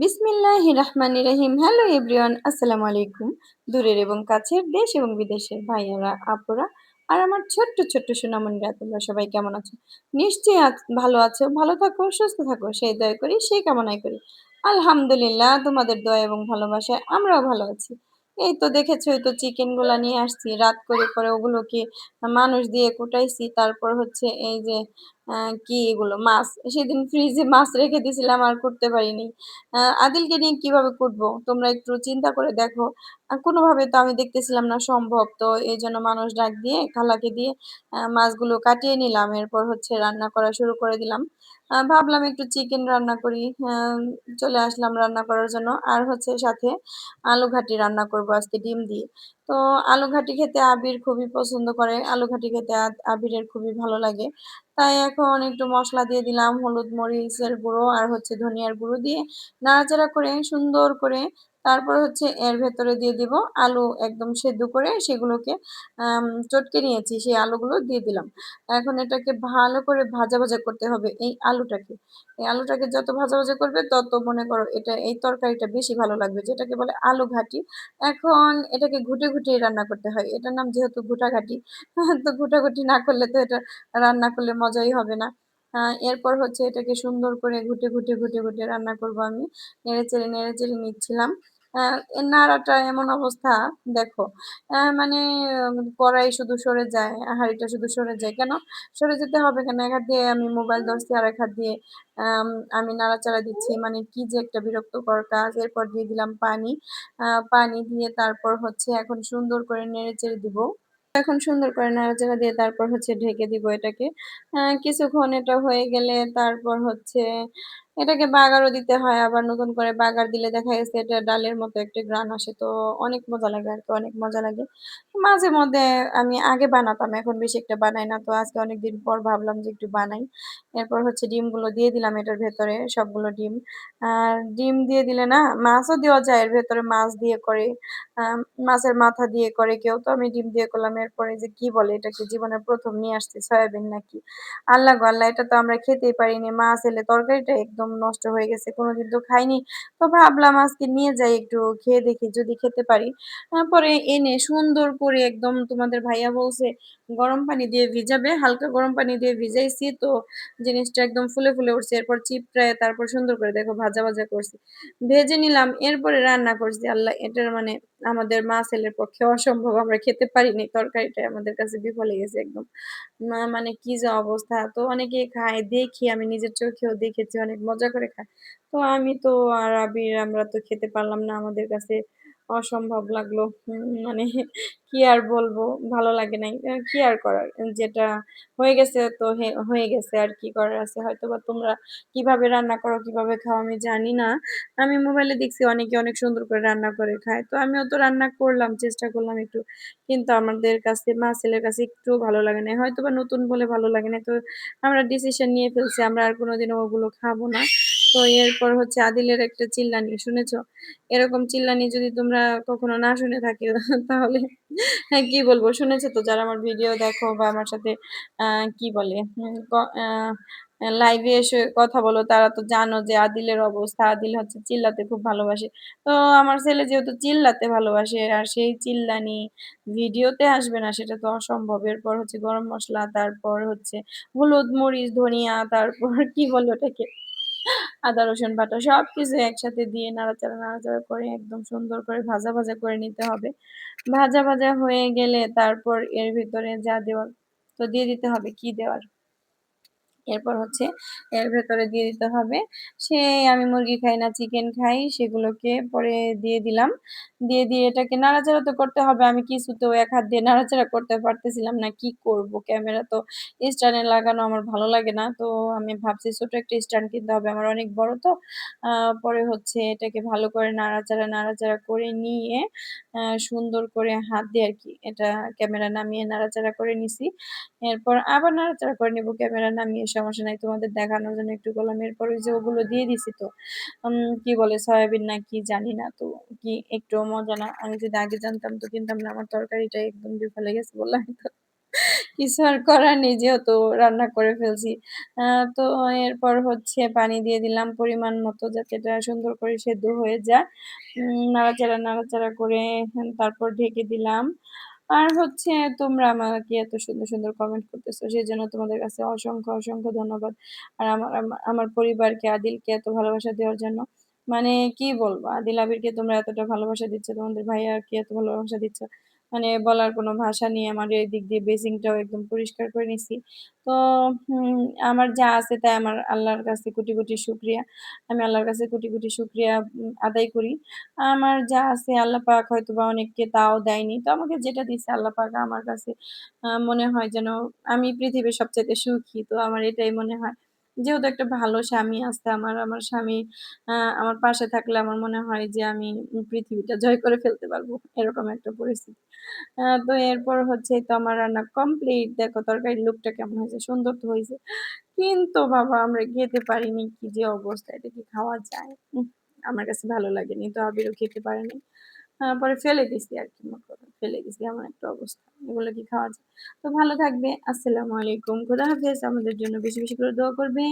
বিসমিল্লাহ রহমান রহিম। Hello everyone, আসসালামু আলাইকুম। দূরের এবং কাছের দেশ এবং বিদেশের ভাইয়ারা, আপুরা আর আমার ছোট্ট ছোট্ট সুনামনিরা তোমরা সবাই কেমন আছো? নিশ্চয়ই ভালো আছো, ভালো থাকো, সুস্থ থাকো, সেই দয়া করি, সেই কামনাই করি। আলহামদুলিল্লাহ, তোমাদের দয়া এবং ভালোবাসায় আমরাও ভালো আছি। এই তো দেখেছ, এই তো চিকেনগুলা নিয়ে আসছি। রাত করে করে ওগুলোকে মানুষ দিয়ে কুটাইছি। তারপর হচ্ছে এই যে কি এগুলো? মাছ। সেদিন ফ্রিজে মাছ রেখে দিয়েছিলাম, আর করতে পারিনি। আদিলকে নিয়ে কীভাবে কুটবো? তোমরা একটু চিন্তা করে দেখো। কোনোভাবে তো আমি দেখতেছিলাম না সম্ভব। তো এই জন্য মানুষ ডাক দিয়ে, খালাকে দিয়ে মাছগুলো কাটিয়ে নিলাম। এরপর হচ্ছে রান্না করা শুরু করে দিলাম। ভাবলাম একটু চিকেন রান্না করি চলে আসলাম রান্না করার জন্য। আর হচ্ছে সাথে আলু ঘাটি রান্না করব আজকে ডিম দিয়ে। তো আলু ঘাটি খেতে আবির খুবই পছন্দ করে। আলু ঘাটি খেতে আবিরের খুবই ভালো লাগে। তাই এখন একটু মশলা দিয়ে দিলাম, হলুদ মরিচের গুঁড়ো আর হচ্ছে ধনিয়ার গুঁড়ো দিয়ে নাড়াচাড়া করে সুন্দর করে তারপর হচ্ছে এর ভেতরে দিয়ে দিব আলু একদম সেদ্ধ করে সেগুলোকে চটকে নিয়েছি, সেই আলুগুলো দিয়ে দিলাম। এখন এটাকে ভালো করে ভাজা ভাজা করতে হবে এই আলুটাকে। এই আলুটাকে যত ভাজা ভাজা করবে তত মনে করো এটা, এই তরকারিটা বেশি ভালো লাগবে, যেটাকে বলে আলু ঘাটি। এখন এটাকে ঘুটে ঘুটিয়ে রান্না করতে হয়। এটার নাম যেহেতু ঘুটাঘাটি তো ঘুটাঘুটি না করলে তো এটা রান্না করলে মজাই হবে না। এরপর হচ্ছে এটাকে সুন্দর করে ঘুটে ঘুটে ঘুটে ঘুটে রান্না করব আমি। নেড়ে চেড়ে নেড়ে চেড়ে নিচ্ছিলাম। নাড়াটা এমন অবস্থা দেখো মানে কড়াই শুধু সরে যায় হাঁড়িটা শুধু সরে যায় কেন? সরে যেতে হবে কেন? এক দিয়ে আমি মোবাইল ধরছি আর এক হাত দিয়ে আম, নাড়াচাড়া দিচ্ছি মানে কি যে একটা বিরক্তকর কাজ। এরপর দিয়ে দিলাম পানি পানি দিয়ে তারপর হচ্ছে এখন সুন্দর করে নেড়ে চেড়ে দিব। এখন সুন্দর করে নাড়াচাড়া দিয়ে তারপর হচ্ছে ঢেকে দিব এটাকে। কিছুক্ষণ এটা হয়ে গেলে তারপর হচ্ছে এটাকে বাগারও দিতে হয়, আবার নতুন করে বাগার দিলে দেখা গেছে এটা ডালের মতো একটা গ্রান আসে, তো অনেক মজা লাগে আর কি, অনেক মজা লাগে। মাঝে মধ্যে আমি আগে বানাতাম, এখন বেশি একটা বানাই না, তো আজকে অনেকদিন পর ভাবলাম যে একটু বানাই। এরপর হচ্ছে ডিমগুলো দিয়ে দিলাম এটার ভেতরে, সবগুলো ডিম। আর ডিম দিয়ে দিলে না, মাছও দেওয়া যায়, এর ভেতরে মাছ দিয়ে করে মাছের মাথা দিয়ে করে কেউ, তো আমি ডিম দিয়ে করলাম। এরপরে যে কি বলে এটাকে জীবনের প্রথম নিয়ে আসছে, সয়াবিন নাকি? আল্লাহ গো আল্লাহ, এটা তো আমরা খেতেই পারিনি, মাছ এলে তরকারিটা একদম নষ্ট হয়ে গেছে, কোনোদিন তো খাইনি। তো ভাবলাম আজকে নিয়ে যাই একটু, খেয়ে দেখি যদি খেতে পারি। তারপরে এনে সুন্দর করে একদম তোমাদের ভাইয়া বলছে, গরম পানি দিয়ে ভিজাবে, হালকা গরম পানি দিয়ে ভিজাইছি। তো জিনিসটা একদম ফুলে ফুলে উঠছে, এরপর চিপড়ায় তারপর সুন্দর করে দেখো ভাজা ভাজা করছি। ভেজে নিলাম, এরপরে রান্না করছি। আল্লাহ, এটার মানে আমাদের মা ছেলের পক্ষে অসম্ভব। আমরা খেতে পারিনি তরকারিটা, আমাদের কাছে বিফলে গেছে একদম। মানে কি যে অবস্থা। তো অনেকে খায়, দেখি, আমি নিজের চোখেও দেখেছি, অনেক মজা করে খায়। তো আমি তো আর আবির, আমরা তো খেতে পারলাম না আমাদের কাছে। অসম্ভব লাগল। মানে কি আর বলব, ভালো লাগে নাই। কি আর করার? যেটা হয়ে গেছে তো হয়ে গেছে আর কি করার আছে। হয়তো বা তোমরা কীভাবে রান্না করো, কীভাবে খাও আমি জানি না। আমি মোবাইলে দেখছি অনেকে অনেক সুন্দর করে রান্না করে খায়। তো আমিও তো রান্না করলাম, চেষ্টা করলাম একটু। কিন্তু আমাদের কাছে, মা ছেলের কাছে একটু ভালো লাগে না হয়তো বা নতুন বলে ভালো লাগে না তো আমরা ডিসিশন নিয়ে ফেলছি, আমরা আর কোনোদিনও ওগুলো খাব না। তো এরপর হচ্ছে আদিলের একটা চিল্লানি, শুনেছো? এরকম চিল্লানি যদি তোমরা কখনো না শুনে থাকি, তাহলে হ্যাঁ কি বলব? শুনেছো তো যারা আমার ভিডিও দেখো বা আমার সাথে কি বলে লাইভে এসে কথা বলো, তারা তো জানো যে আদিলের অবস্থা, আদিল হচ্ছে চিল্লাতে খুব ভালোবাসে। তো আমার ছেলে যেহেতু চিল্লাতে ভালোবাসে, আর সেই চিল্লানি ভিডিওতে আসবে না, সেটা তো অসম্ভব। এরপর হচ্ছে গরম মশলা, তারপর হচ্ছে হলুদ, মরিচ, ধনিয়া, তারপর কি বলে ওটাকে? আদা, রসুন বাটা সবকিছু একসাথে দিয়ে নাড়াচাড়া নাড়াচাড়া করে একদম সুন্দর করে ভাজা ভাজা করে নিতে হবে। ভাজা ভাজা হয়ে গেলে তারপর এর ভিতরে যা দেওয়ার, তো দিয়ে দিতে হবে কি দেওয়ার? এরপর হচ্ছে এর ভেতরে দিয়ে দিতে হবে। সে আমি মুরগি খাই না চিকেন খাই, সেগুলোকে পরে দিয়ে দিলাম। দিয়ে দিয়ে এটাকে নাড়াচাড়া তো করতে হবে। আমি কিছুতেও এক হাত দিয়ে নাড়াচাড়া করতে পারতেছিলাম না, কি করব? ক্যামেরা তো স্ট্যান্ডে লাগানো আমার ভালো লাগে না। তো আমি ভাবছি ছোট একটা স্ট্যান্ড কিনতে হবে। আমার অনেক বড় তো। পরে হচ্ছে এটাকে ভালো করে নাড়াচাড়া নাড়াচাড়া করে নিয়ে সুন্দর করে হাত দিয়ে আর কি এটা ক্যামেরা নামিয়ে নাড়াচাড়া করে নিছি। এরপর আবার নাড়াচাড়া করে নিবো, ক্যামেরা নামিয়ে সমস্যা নাই তোমাদের দেখানোর জন্য একটু করলাম এরপর যে ওগুলো দিয়ে দিছি তো কি বলে সয়াবিন না কি জানি না তো কি একটু মজা না আমি যদি আগে জানতাম তো কিনতাম না আমার তরকারিটা একদম গেছে বললাম তো কিছু আর করার নেই যেহেতু রান্না করে ফেলছি। তো এরপর হচ্ছে পানি দিয়ে দিলাম পরিমাণ মতো যাতে এটা সুন্দর করে সেদ্ধ হয়ে যায়। নাড়াচাড়া, নাড়াচাড়া করে তারপর ঢেকে দিলাম। আর হচ্ছে তোমরা আমাকে এত সুন্দর, সুন্দর কমেন্ট করতেছো। সেই জন্য তোমাদের কাছে অসংখ্য, অসংখ্য ধন্যবাদ। আর আমার আমার পরিবারকে, আদিলকে এত ভালোবাসা দেওয়ার জন্য। মানে কি বলব? আদিল, আবিরকে তোমরা এতটা ভালোবাসা দিচ্ছ, তোমাদের ভাইয়া ভাইয়াকে এত ভালোবাসা দিচ্ছ। মানে বলার কোনো ভাষা নেই। আমার এই দিক দিয়ে বেসিনটাও একদম পরিষ্কার করে নিছি। তো আমার যা আছে তাই আমার আল্লাহর কাছে কোটি, কোটি শুকরিয়া। আমি আল্লাহর কাছে কোটি, কোটি শুকরিয়া আদায় করি। আমার যা আছে আল্লাহ পাক হয়তোবা অনেককে তাও দেয়নি। তো আমাকে যেটা দিছে আল্লাহ পাক আমার কাছে মনে হয় যেন আমি পৃথিবীর সবচাইতে সুখী। তো আমার এটাই মনে হয়। যেহেতু একটা ভালো স্বামী আছে আমার, আমার স্বামী আ আমার পাশে থাকলে আমার মনে হয় যে আমি পৃথিবীটা জয় করে ফেলতে পারব। এরকম একটা পরিস্থিতি। আ তো এরপর হচ্ছে তো আমার রান্না কমপ্লিট। দেখো তরকারির লুকটা কেমন হয়েছে? সুন্দর তো হয়েছে কিন্তু বাবা আমরা খেতে পারিনি। কি যে অবস্থা! এটা কি খাওয়া যায়? আমার কাছে ভালো লাগেনি। তো আবিরও খেতে পারেনি। পরে ফেলে দিছি আর কি ফেলে দিছি আমার একটা অবস্থা। এগুলো কি খাওয়া যায়? তো ভালো থাকবে। আসসালামু আলাইকুম। খোদা হাফেজ। আমাদের জন্য বেশি, বেশি করে দোয়া করবে।